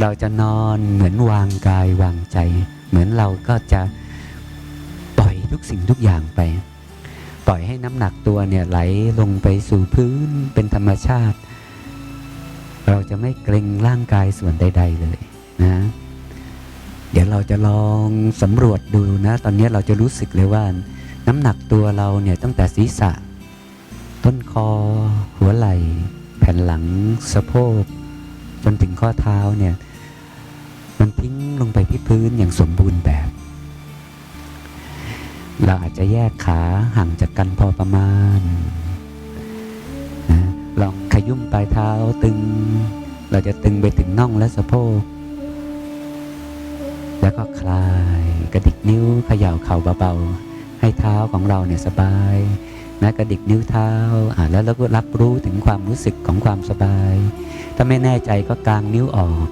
เราจะนอนเหมือนวางกายวางใจ เหมือนเราก็จะปล่อยทุกสิ่งทุกอย่างไป ปล่อยให้น้ำหนักตัวเนี่ยไหลลงไปสู่พื้นเป็นธรรมชาติ เราจะไม่เกรงร่างกายส่วนใด ๆเลยนะเดี๋ยวเราจะลองสำรวจดูนะ ตอนนี้เราจะรู้สึกเลยว่า น้ำหนักตัวเราเนี่ยตั้งแต่ศีรษะ ต้นคอ หัวไหล่ แผ่นหลังสะโพก จนถึงข้อเท้าเนี่ย มันทิ้งลงไปที่พื้นอย่างสมบูรณ์แบบ เราอาจจะแยกขาห่างจากกันพอประมาณนะลองขยุ่มปลายเท้าตึง เราจะตึงไปถึงน่องและสะโพก แล้วก็คลายกระดิกนิ้วเขย่าเข่าเบาๆ ให้เท้าของเราเนี่ยสบาย นะกระดิกนิ้วเท้าแล้วเราก็รับรู้ถึงความรู้สึกของความสบาย ถ้าไม่แน่ใจก็กางนิ้วออก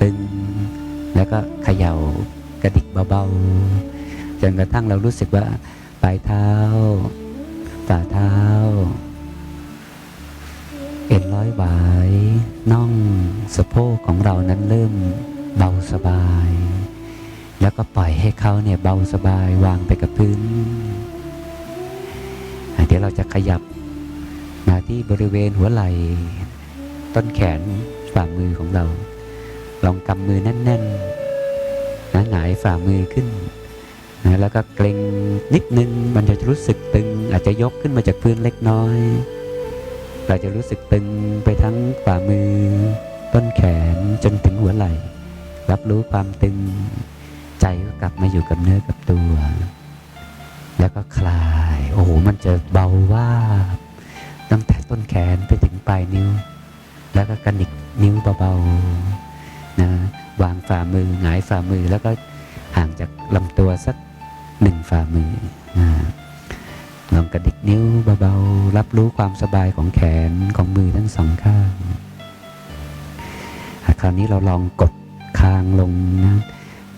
ตึงแล้วก็เขย่ากระดิกเบาๆจนกระทั่งเรารู้สึกว่าปลายเท้าฝ่าเท้า เอ็นร้อยหวายน่องสะโพกของเรานั้นเริ่มเบาสบาย แล้วก็ปล่อยให้เขาเนี่ยเบาสบายวางไปกับพื้น ดี๋ยวเราจะขยับมาที่บริเวณหัวไหล่ต้นแขนฝ่ามือของเรา ลองกำมือแน่นๆนะหงายฝ่ามือขึ้นนะแล้วก็เกรงนิดนึงมันจะรู้สึกตึง อาจจะยกขึ้นมาจากพื้นเล็กน้อย เราจะรู้สึกตึงไปทั้งฝ่ามือ ต้นแขนจนถึงหัวไหล่ รับรู้ความตึง ใจก็กลับมาอยู่กับเนื้อกับตัว แล้วก็คลาย โอ้โห มันจะเบาว่าตั้งแต่ต้นแขนไปถึงปลายนิ้ว แล้วก็กระดิกนิ้วเบาๆนะวางฝ่ามือหงายฝ่ามือ แล้วก็ห่างจากลำตัวสักหนึ่งฝ่ามือนะลองกระดิกนิ้วเบาๆ รับรู้ความสบายของแขนของมือทั้งสองข้าง คราวนี้เราลองกดคางลงนะ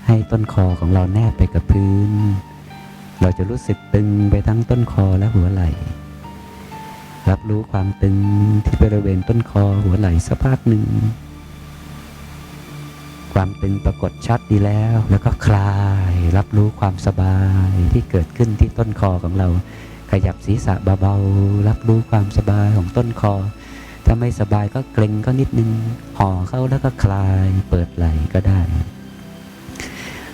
ให้ต้นคอของเราแนบไปกับพื้น เราจะรู้สึกตึงไปทั้งต้นคอและหัวไหล่ รับรู้ความตึงที่บริเวณต้นคอหัวไหล่สักพักหนึ่ง ความตึงปรากฏชัดดีแล้ว แล้วก็คลาย รับรู้ความสบายที่เกิดขึ้นที่ต้นคอของเรา ขยับศีรษะเบาๆ รับรู้ความสบายของต้นคอ ถ้าไม่สบายก็เกร็งก็นิดนึง ห่อเข้าแล้วก็คลาย เปิดไหล่ก็ได้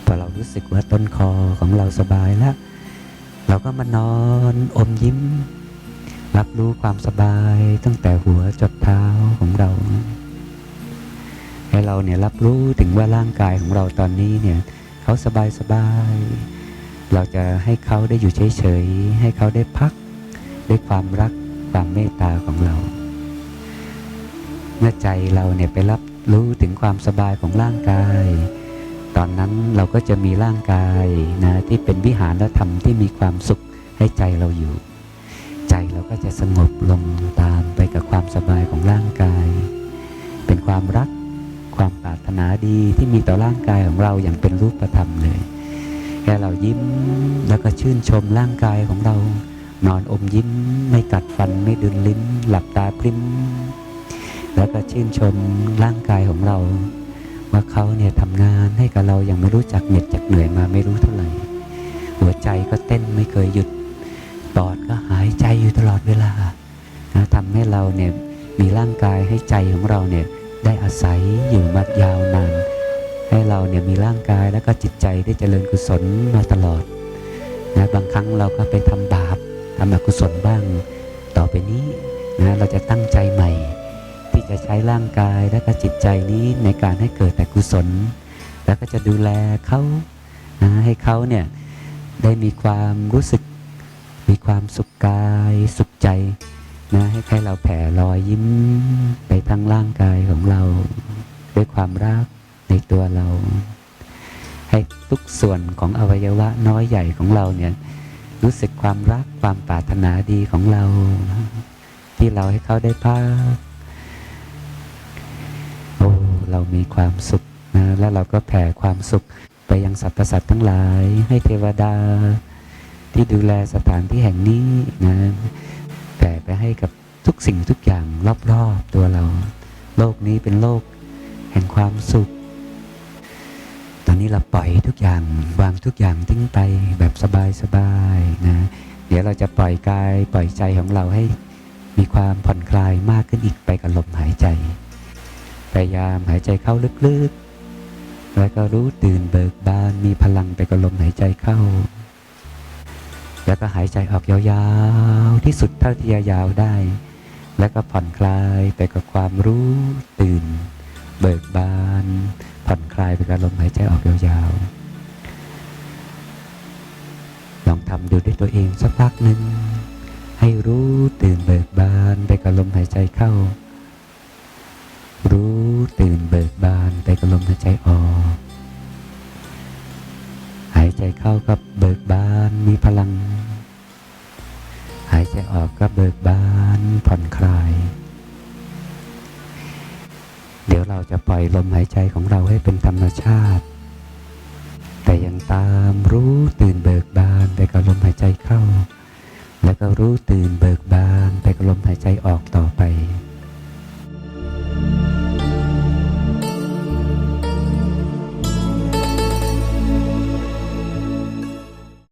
พอเรารู้สึกว่าต้นคอของเราสบายแล้ว เราก็มานอนอมยิ้ม รับรู้ความสบายตั้งแต่หัวจดเท้าของเรา ให้เราเนี่ยรับรู้ถึงว่าร่างกายของเราตอนนี้เนี่ยเขาสบายสบาย เราจะให้เขาได้อยู่เฉยๆ ให้เขาได้พักด้วยความรักความเมตตาของเรา เมื่อใจเราเนี่ยไปรับรู้ถึงความสบายของร่างกาย ตอนนั้นเราก็จะมีร่างกายนะที่เป็นวิหารธรรมที่มีความสุขให้ใจเราอยู่ ใจเราก็จะสงบลงตามไปกับความสบายของร่างกาย เป็นความรักความปรารถนาดีที่มีต่อร่างกายของเราอย่างเป็นรูปธรรมเลยแค่เรายิ้มแล้วก็ชื่นชมร่างกายของเรา นอนอมยิ้มไม่กัดฟันไม่ดึงลิ้น หลับตาพริ้มแล้วก็ชื่นชมร่างกายของเรา ว่าเขาเนี่ยทำงานให้กับเราอย่างไม่รู้จักเหน็ดจักเหนื่อยมาไม่รู้เท่าไหร่ หัวใจก็เต้นไม่เคยหยุดปอดก็หายใจอยู่ตลอดเวลาทำให้เราเนี่ยมีร่างกายให้ใจของเราเนี่ยได้อาศัยอยู่มายาวนาน ให้เราเนี่ยมีร่างกายแล้วก็จิตใจได้เจริญกุศลมาตลอดนะบางครั้งเราก็ไปทำบาปทำอกุศลบ้าง ต่อไปนี้นะเราจะตั้งใจใหม่ จะใช้ร่างกายและก็จิตใจนี้ในการให้เกิดแต่กุศล แล้วก็จะดูแลเขานะให้เขาเนี่ยได้มีความรู้สึก มีความสุขกายสุขใจนะให้ใครเราแผ่รอยยิ้มไปทั้งร่างกายของเรา ด้วยความรักในตัวเรา ให้ทุกส่วนของอวัยวะน้อยใหญ่ของเราเนี่ยรู้สึกความรักความปรารถนาดีของเรา ที่เราให้เขาได้พัก เรามีความสุขนะแล้วเราก็แผ่ความสุขไปยังสรรพสัตว์ทั้งหลาย ให้เทวดา ที่ดูแลสถานที่แห่งนี้นะแผ่ไปให้กับทุกสิ่งทุกอย่างรอบๆตัวเรา โลกนี้เป็นโลกแห่งความสุข ตอนนี้เราปล่อยทุกอย่างวางทุกอย่างทิ้งไปแบบสบายๆนะเดี๋ยวเราจะปล่อยกายปล่อยใจของเราให้มีความผ่อนคลายมากขึ้นอีกไปกับลมหายใจ พยายามหายใจเข้าลึกๆ แล้วก็รู้ตื่นเบิกบานมีพลังไปกับลมหายใจเข้า แล้วก็หายใจออกยาวๆ ที่สุดเท่าที่จะยาวได้ แล้วก็ผ่อนคลายไปกับความรู้ตื่น เบิกบาน ผ่อนคลายไปกับลมหายใจออกยาวๆ ลองทำดูด้วยตัวเองสักพักหนึ่งให้รู้ตื่นเบิกบานไปกับลมหายใจเข้า รู้ตื่นเบิกบานไปกับลมหายใจออก หายใจเข้ากับเบิกบานมีพลัง หายใจออกก็เบิกบานผ่อนคลาย เดี๋ยวเราจะปล่อยลมหายใจของเราให้เป็นธรรมชาติ แต่ยังตามรู้ตื่นเบิกบานไปกับลมหายใจเข้า แล้วก็รู้ตื่นเบิกบานไปกับลมหายใจออกต่อ